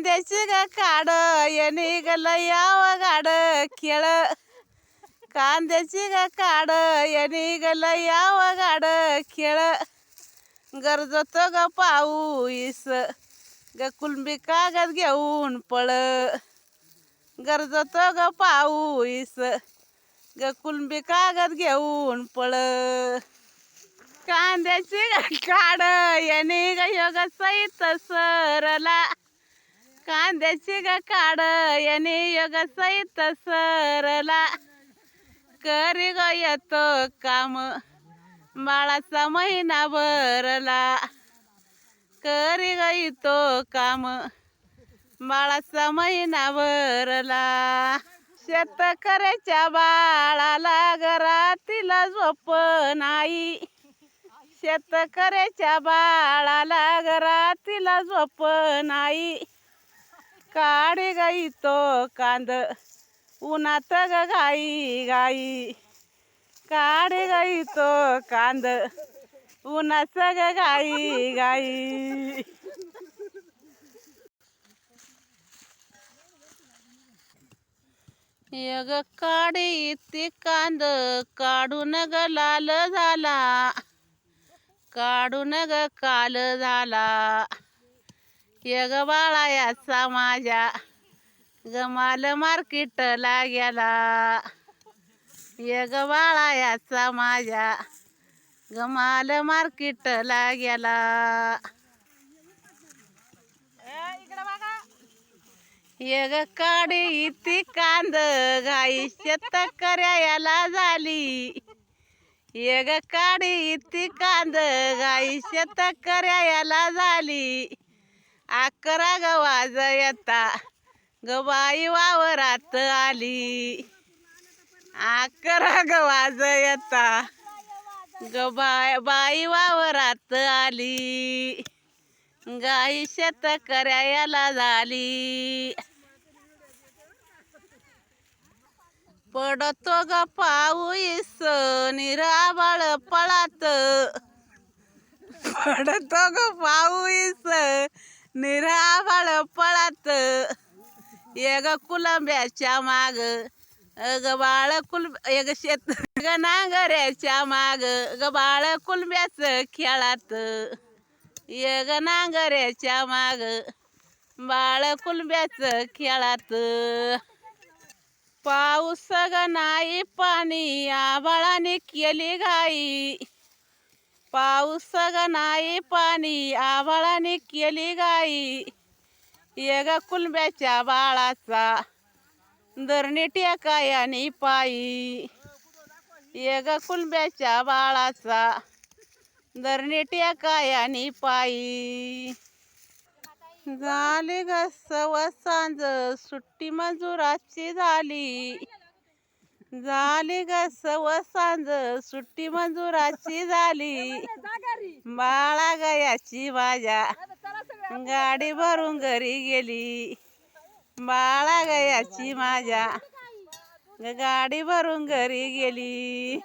कांद्याची ग काड येणे गल याव गाड खेळ कांद्याची ग काड येणे गल याव गाड खेळ गरजत ग पाऊस ग कुलबी कागद घेऊन पळ गरजत ग पाऊस ग कुलबी कागद घेऊन पळ कांद्याची ग काड याने ग योग सहित सरला कांद्याची ग काड याने योग सहित सरला. करी ग येतो काम बाळाचा महिना भरला. करी ग येतो काम बाळाचा महिना भरला. शेतकऱ्याच्या बाळाला घरातीला झोप नाही. शेतकऱ्याच्या बाळाला घरातीला झोप नाही. काढी गाई तो कांद. उन्हात ग गाई गाई. काढी गाई तो कांद. उन्हाच ग गाई गाई. यग काढी ती कांद काढून ग लाल झाला. काढून ग काल झाला. यग बाळा याचा माझ्या. गमाल मार्केटला गेला. यग बाळा याचा माझ्या. गमाल मार्केटला गेला. यग काढी ती कांद गाई शेतकऱ्याला झाली. यग काढी ती कांद गाई शेतकऱ्याला झाली. अकरा ग वाज येता. ग बाई वावरात आली. अकरा ग वाज येता. ग बाय बाई वावरात आली. गाई शेतकऱ्याला झाली. पडतो ग पाऊस निराबळ पळात. पडतो ग पाऊस निराबाळ पळात. एक कुलंब्याच्या माग अग बाळ कुल एक शेत ग नांगऱ्याच्या माग ग बाळ कुलब्याच खेळात. एक नांगऱ्याच्या माग बाळ कुलब्याच खेळात. पाऊस ग नाही पाणी आबाळाने केली घाई. पाऊस नाही पाणी आभाळाने केली गाई. ये ग कुलब्याच्या बाळाचा धरणी टेकायानी पायी. ये ग कुलब्याच्या बाळाचा धरणी टेकायानी पायी. झाली ग सव सांज सुट्टी मजुराची झाली. झाली ग सव सांज. सुट्टी मजुराची झाली. बाळा गयाची माझ्या. गाडी भरून घरी गेली. बाळा गयाची माझ्या. गाडी भरून घरी गेली.